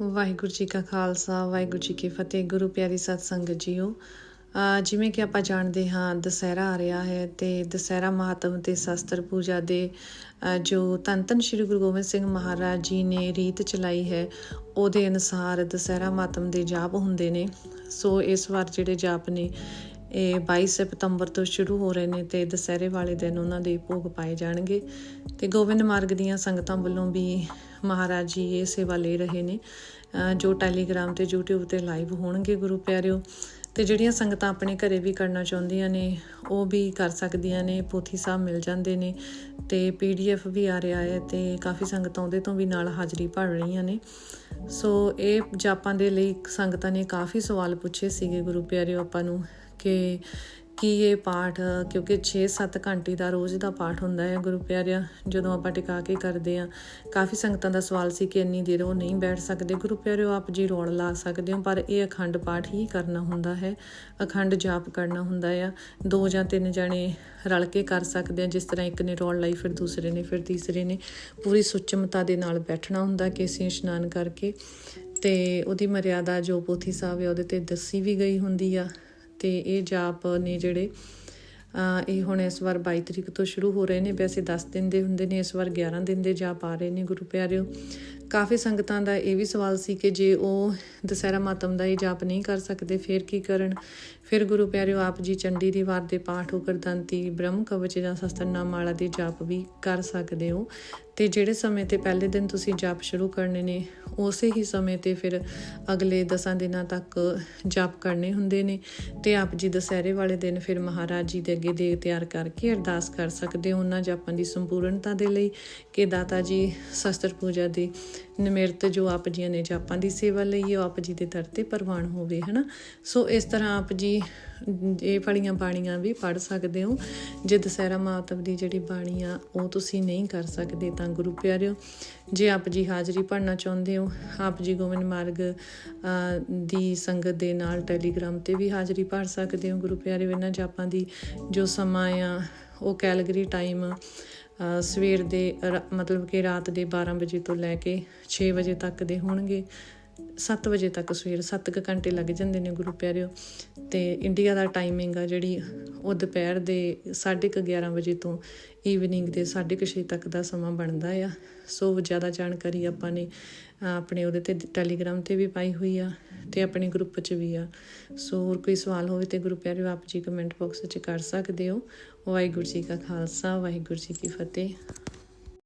ਵਾਹਿਗੁਰੂ ਜੀ ਕਾ ਖਾਲਸਾ, ਵਾਹਿਗੁਰੂ ਜੀ ਕੀ ਫਤਿਹ, ਗੁਰੂ ਪਿਆਰੀ ਸਤ ਸੰਗਤ ਜੀਓ ਜਿਵੇਂ ਕਿ ਆਪਾਂ ਜਾਣਦੇ ਹਾਂ, ਦਸਹਿਰਾ ਆ ਰਿਹਾ ਹੈ ਤੇ ਦਸਹਿਰਾ ਮਹਾਤਮ ਤੇ ਸ਼ਸਤਰ ਪੂਜਾ ਦੇ ਜੋ ਧੰਨ ਧੰਨ ਸ੍ਰੀ ਗੁਰੂ ਗੋਬਿੰਦ ਸਿੰਘ ਮਹਾਰਾਜ ਜੀ ਨੇ ਰੀਤ ਚਲਾਈ ਹੈ, ਉਹਦੇ ਅਨੁਸਾਰ ਦਸਹਿਰਾ ਮਾਤਮ ਦੇ ਜਾਪ ਹੁੰਦੇ ਨੇ। ਸੋ ਇਸ ਵਾਰ ਜਿਹੜੇ ਜਾਪ ਨੇ ਇਹ 22 ਸਤੰਬਰ ਤੋਂ ਸ਼ੁਰੂ ਹੋ ਰਹੇ ਨੇ ਤੇ ਦਸਹਿਰੇ ਵਾਲੇ ਦਿਨ ਉਹਨਾਂ ਦੇ ਭੋਗ ਪਾਏ ਜਾਣਗੇ। ਤੇ ਗੋਬਿੰਦ ਮਾਰਗ ਦੀਆਂ ਸੰਗਤਾਂ ਵੱਲੋਂ ਵੀ ਮਹਾਰਾਜ ਜੀ ਇਹ ਸੇਵਾ ਲੈ ਰਹੇ ਨੇ। ਜੋ ਟੈਲੀਗ੍ਰਾਮ ਤੇ YouTube ਤੇ ਲਾਈਵ ਹੋਣਗੇ ਗੁਰੂ ਪਿਆਰਿਓ। ਤੇ ਜਿਹੜੀਆਂ ਸੰਗਤਾਂ ਆਪਣੇ ਘਰੇ ਵੀ ਕਰਨਾ ਚਾਹੁੰਦੀਆਂ ਨੇ, ਉਹ ਵੀ ਕਰ ਸਕਦੀਆਂ ਨੇ, ਪੋਥੀ ਸਾਹਿਬ ਮਿਲ ਜਾਂਦੇ ਨੇ ਤੇ PDF ਵੀ ਆ ਰਿਹਾ ਹੈ ਤੇ ਕਾਫੀ ਸੰਗਤਾਂ ਉਹਦੇ ਤੋਂ ਵੀ ਨਾਲ ਹਾਜ਼ਰੀ ਭਰ ਰਹੀਆਂ ਨੇ। ਸੋ ਇਹ ਜਾਪਾਂ ਦੇ ਲਈ ਸੰਗਤਾਂ ਨੇ ਕਾਫੀ ਸਵਾਲ ਪੁੱਛੇ ਸੀਗੇ ਗੁਰੂ ਪਿਆਰਿਓ ਆਪਾਂ ਨੂੰ ਕਿ ਕਿ ਇਹ ਪਾਠ, ਕਿਉਂਕਿ 6-7 ਘੰਟੇ ਦਾ ਰੋਜ਼ ਦਾ ਪਾਠ ਹੁੰਦਾ ਹੈ ਗੁਰੂ ਪਿਆਰਿਆ, ਜਦੋਂ ਆਪਾਂ ਟਿਕਾ ਕੇ ਕਰਦੇ ਆ ਕਾਫੀ ਸੰਗਤਾਂ ਦਾ ਸਵਾਲ ਸੀ ਕਿ ਇੰਨੀ ਦੇਰ ਉਹ ਨਹੀਂ ਬੈਠ ਸਕਦੇ। ਗੁਰੂ ਪਿਆਰਿਓ, ਆਪ ਜੀ ਰੋਣ ਲਾ ਸਕਦੇ ਹੋ, ਪਰ ਇਹ ਅਖੰਡ ਪਾਠ ਹੀ ਕਰਨਾ ਹੁੰਦਾ ਹੈ। ਅਖੰਡ ਜਾਪ ਕਰਨਾ ਹੁੰਦਾ ਆ। ਦੋ ਜਾਂ ਤਿੰਨ ਜਣੇ ਰਲ ਕੇ ਕਰ ਸਕਦੇ ਆ ਜਿਸ ਤਰ੍ਹਾਂ ਇੱਕ ਨੇ ਰੋਣ ਲਈ, ਫਿਰ ਦੂਸਰੇ ਨੇ, ਫਿਰ ਤੀਸਰੇ ਨੇ। ਪੂਰੀ ਸੁਚਮਤਾ ਦੇ ਨਾਲ ਬੈਠਣਾ ਹੁੰਦਾ, ਕੇਸੀ ਇਸ਼ਨਾਨ ਕਰਕੇ। ਤੇ ਉਹਦੀ ਮਰਿਆਦਾ ਜੋ ਪੋਥੀ ਸਾਹਿਬ ਹੈ ਉਹਦੇ ਤੇ ਦੱਸੀ ਵੀ ਗਈ ਹੁੰਦੀ ਆ। ਤੇ ਇਹ ਜਾਪ ਨੇ ਜਿਹੜੇ ਇਹ ਹੁਣ ਇਸ ਵਾਰ 22 ਤਰੀਕ ਤੋਂ ਸ਼ੁਰੂ ਹੋ ਰਹੇ ਨੇ ਵੈਸੇ 10 ਦਿਨ ਦੇ ਹੁੰਦੇ ਨੇ, ਇਸ ਵਾਰ 11 ਦਿਨ ਦੇ ਜਾਪ ਆ ਰਹੇ ਨੇ, ਗੁਰੂ ਪਿਆਰਿਓ। ਕਾਫੀ ਸੰਗਤਾਂ ਦਾ ਇਹ ਵੀ ਸਵਾਲ ਸੀ ਕਿ ਜੇ ਉਹ ਦਸਹਿਰਾ ਮਾਤਮ ਦਾ ਇਹ ਜਾਪ ਨਹੀਂ ਕਰ ਸਕਦੇ, ਫਿਰ ਕੀ ਕਰਨ? ਫਿਰ ਗੁਰੂ ਪਿਆਰਿਓ, ਆਪ ਜੀ ਚੰਡੀ ਦੀ ਵਾਰ ਦੇ ਪਾਠ, ਉਕਰਦੰਤੀ, ਬ੍ਰਹਮ ਕਵਚ ਜਾਂ ਸ਼ਸਤਰਨਾਮ ਮਾਲਾ ਦੀ ਜਾਪ ਵੀ ਕਰ ਸਕਦੇ ਹੋ। ਤੇ ਜਿਹੜੇ ਸਮੇਂ ਤੇ ਪਹਿਲੇ ਦਿਨ ਤੁਸੀਂ ਜਾਪ ਸ਼ੁਰੂ ਕਰਨੇ ਨੇ, ਉਸੇ ਹੀ ਸਮੇਂ ਤੇ ਫਿਰ ਅਗਲੇ 10 ਦਿਨਾਂ ਤੱਕ ਜਾਪ ਕਰਨੇ ਹੁੰਦੇ ਨੇ। ਤੇ ਆਪ ਜੀ ਦਸਹਿਰੇ ਵਾਲੇ ਦਿਨ ਫਿਰ ਮਹਾਰਾਜ ਜੀ ਦੇ ਅੱਗੇ ਦੇ ਤਿਆਰ ਕਰਕੇ ਅਰਦਾਸ ਕਰ ਸਕਦੇ ਹੋ ਉਹਨਾਂ ਜਾਪਾਂ ਦੀ ਸੰਪੂਰਨਤਾ ਦੇ ਲਈ ਕਿ ਦਾਤਾ ਜੀ ਸ਼ਸਤਰ ਪੂਜਾ ਦੀ ਨਿਮਰਤ ਜੋ ਆਪ ਜੀਆਂ ਨੇ ਜਾਪਾਂ ਦੀ ਸੇਵਾ ਲਈ ਉਹ ਆਪ ਜੀ ਦੇ ਦਰ ਤੇ ਪ੍ਰਵਾਨ ਹੋਵੇ, ਹਨਾ? ਸੋ ਇਸ ਤਰ੍ਹਾਂ ਆਪ ਜੀ ਇਹ ਪੜੀਆਂ ਬਾਣੀਆਂ ਵੀ ਪੜ ਸਕਦੇ ਹੋ। ਜੇ ਦਸਹਿਰਾ ਮਾਤਮ ਦੀ ਜਿਹੜੀ ਬਾਣੀ ਆ, ਉਹ ਤੁਸੀਂ ਨਹੀਂ ਕਰ ਸਕਦੇ, ਤਾਂ ਗੁਰੂ ਪਿਆਰਿਓ, ਜੇ ਆਪ ਜੀ ਹਾਜ਼ਰੀ ਭਰਨਾ ਚਾਹੁੰਦੇ ਹੋ, ਆਪ ਜੀ ਗੋਵਿੰਦ ਮਾਰਗ ਦੀ ਸੰਗਤ ਦੇ ਨਾਲ ਟੈਲੀਗ੍ਰਾਮ ਤੇ ਵੀ ਹਾਜ਼ਰੀ ਭਰ ਸਕਦੇ ਹੋ, ਗੁਰੂ ਪਿਆਰਿਓ। ਇਹਨਾਂ ਜਾਪਾਂ ਦੀ ਜੋ ਸਮਾਂ ਆ, ਉਹ ਕੈਲਗਰੀ ਟਾਈਮ ਸਵੇਰ ਦੇ ਰਾ- ਮਤਲਬ ਕਿ ਰਾਤ ਦੇ 12 ਵਜੇ ਤੋਂ ਲੈ ਕੇ 6 ਵਜੇ ਤੱਕ ਦੇ ਹੋਣਗੇ। 7 ਵਜੇ ਤੱਕ ਸਵੇਰ 7 ਕੁ ਘੰਟੇ ਲੱਗ ਜਾਂਦੇ ਨੇ ਗੁਰੂ ਪਿਆਰਿਓ। ਤੇ ਇੰਡੀਆ ਦਾ ਟਾਈਮਿੰਗ ਆ ਜਿਹੜੀ ਉਹ ਦੁਪਹਿਰ ਦੇ 11:30 ਵਜੇ ਤੋਂ ਈਵਨਿੰਗ ਦੇ 6:30 ਤੱਕ ਦਾ ਸਮਾਂ ਬਣਦਾ ਆ। ਸੋ ਜ਼ਿਆਦਾ ਜਾਣਕਾਰੀ ਆਪਾਂ ਨੇ ਆਪਣੇ ਉਹਦੇ ਤੇ ਟੈਲੀਗ੍ਰਾਮ ਤੇ ਵੀ ਪਾਈ ਹੋਈ ਆ। ਤੇ ਆਪਣੇ ਗਰੁੱਪ 'ਚ ਵੀ ਆ। ਸੋ ਹੋਰ ਕੋਈ ਸਵਾਲ ਹੋਵੇ ਤੇ ਗੁਰੂ ਪਿਆਰਿਓ ਆਪ ਜੀ ਕਮੈਂਟ ਬਾਕਸ 'ਚ ਕਰ ਸਕਦੇ ਹੋ। ਵਾਹਿਗੁਰੂ ਜੀ ਕਾ ਖਾਲਸਾ, ਵਾਹਿਗੁਰੂ ਜੀ ਕੀ ਫਤਿਹ।